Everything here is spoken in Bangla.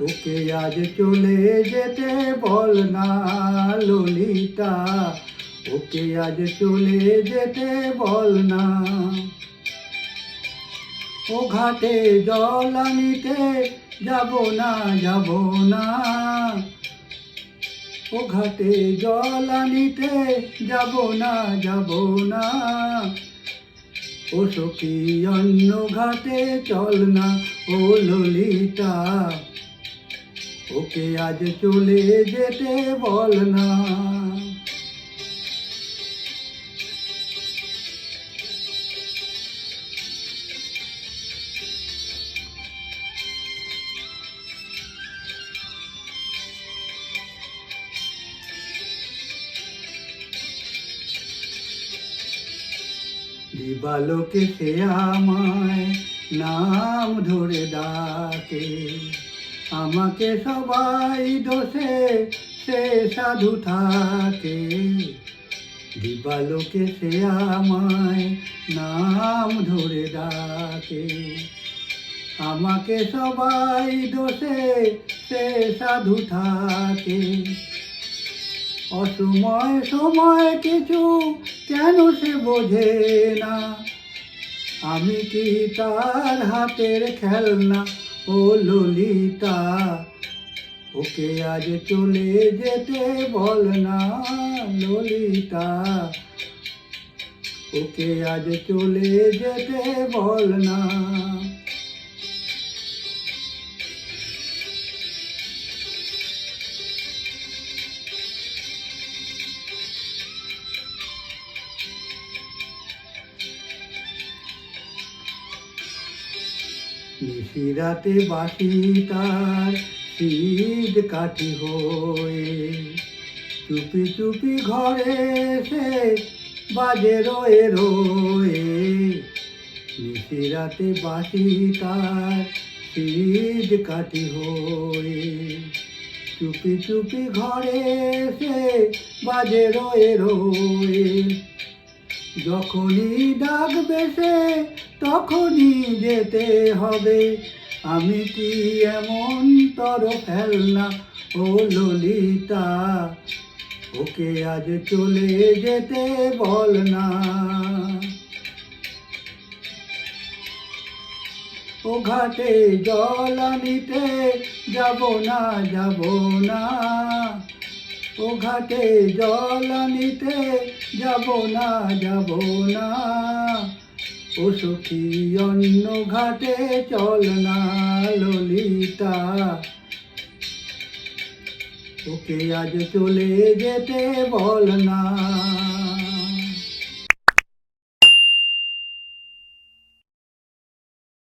ওকে আজ চলে যেতে বল না, ললিতা। ওকে আজ চলে যেতে বল না। ও ঘাটে জল আনিতে যাব না যাব না। ও ঘাটে জল আনিতে যাব না যাব না। ও সখী অন্য ঘাটে চল না, ও ললিতা। ওকে আজ চলে যেতে বল না। দিবালোকে সে আমায় নাম ধরে ডাকে। আমাকে সবাই দোষে, সে সাধু থাকে। দিবালোকে সে আমায় নাম ধরে ডাকে। আমাকে সবাই দোষে, সে সাধু থাকে। অসময় সময় কিছু কেন সে বোঝে না? আমি কি তার হাতের খেলনা ও ললিতা, ওকে আজ চলে যেতে বল না ললিতা। ওকে আজ চলে যেতে বল না নিশিরাতে বাসি তার শীত কাঠি হয়ে। চুপি চুপি ঘরে সে বাজে রয়ে রয়ে। নিশিরাতে বাসি তার শীত কাঠি হয়ে। চুপি চুপি ঘরে সে বাজে রয়ে রয়ে। যখনই ডাকবে সে তখনই যেতে হবে। আমি কি এমন তর ফেলনা ও ললিতা? ওকে আজ চলে যেতে বল না। ও ঘাটে জল আনিতে যাব না যাব না। ও ঘাটে জল আনিতে যাব না যাব না। ও সখী, অন্য ঘাটে চল না ললিতা। ওকে আজ চলে যেতে বল না।